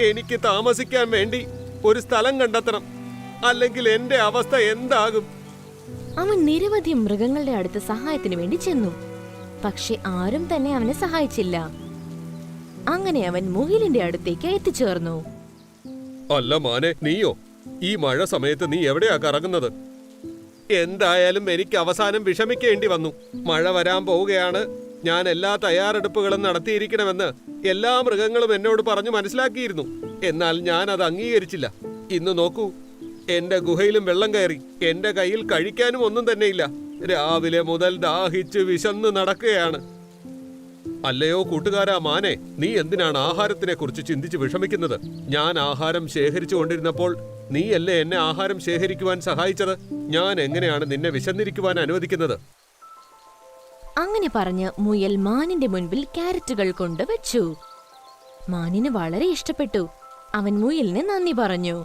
എനിക്ക് താമസിക്കാൻ വേണ്ടി ഒരു സ്ഥലം കണ്ടെത്തണം. അല്ലെങ്കിൽ എന്റെ അവസ്ഥ എന്താകും? അവൻ നിരവധി മൃഗങ്ങളുടെ അടുത്ത് സഹായത്തിന് വേണ്ടി ചെന്നു. പക്ഷെ ആരും തന്നെ അവനെ സഹായിച്ചില്ല. അങ്ങനെ അവൻ മുഹിലിന്റെ അടുത്തേക്ക് എത്തിച്ചേർന്നു. അല്ല മാനെ നീയോ? ഈ മഴ സമയത്ത് നീ എവിടെയാ കറങ്ങുന്നത്? എന്തായാലും എനിക്ക് അവസാനം വിഷമിക്കേണ്ടി വന്നു. മഴ വരാൻ പോവുകയാണ്. ഞാൻ എല്ലാ തയ്യാറെടുപ്പുകളും നടത്തിയിരിക്കണമെന്ന് എല്ലാ മൃഗങ്ങളും എന്നോട് പറഞ്ഞു മനസ്സിലാക്കിയിരുന്നു. എന്നാൽ ഞാൻ അത് അംഗീകരിച്ചില്ല. ഇന്ന് നോക്കൂ എന്റെ ഗുഹയിലും വെള്ളം കയറി എന്റെ കയ്യിൽ കഴിക്കാനും ഒന്നും തന്നെയില്ല. രാവിലെ മുതൽ ദാഹിച്ച് വിശന്ന് നടക്കുകയാണ്. അല്ലയോ കൂട്ടുകാരാ മാനെ നീ എന്തിനാണ് ആഹാരത്തിനെ കുറിച്ച് ചിന്തിച്ച് വിഷമിക്കുന്നത്? ഞാൻ ആഹാരം ശേഖരിച്ചു കൊണ്ടിരുന്നപ്പോൾ നീയല്ലേ എന്നെ ആഹാരം ശേഖരിക്കുവാൻ സഹായിച്ചത്? ഞാൻ എങ്ങനെയാണ് നിന്നെ വിശന്നിരിക്കുവാൻ അനുവദിക്കുന്നത്? അങ്ങനെ പറഞ്ഞ് മുയൽ മാനിന്റെ മുൻപിൽ ക്യാരറ്റുകൾ കൊണ്ട് വെച്ചു. മാനിന് വളരെ ഇഷ്ടപ്പെട്ടു. അവൻ മുയലിന് നന്ദി പറഞ്ഞു.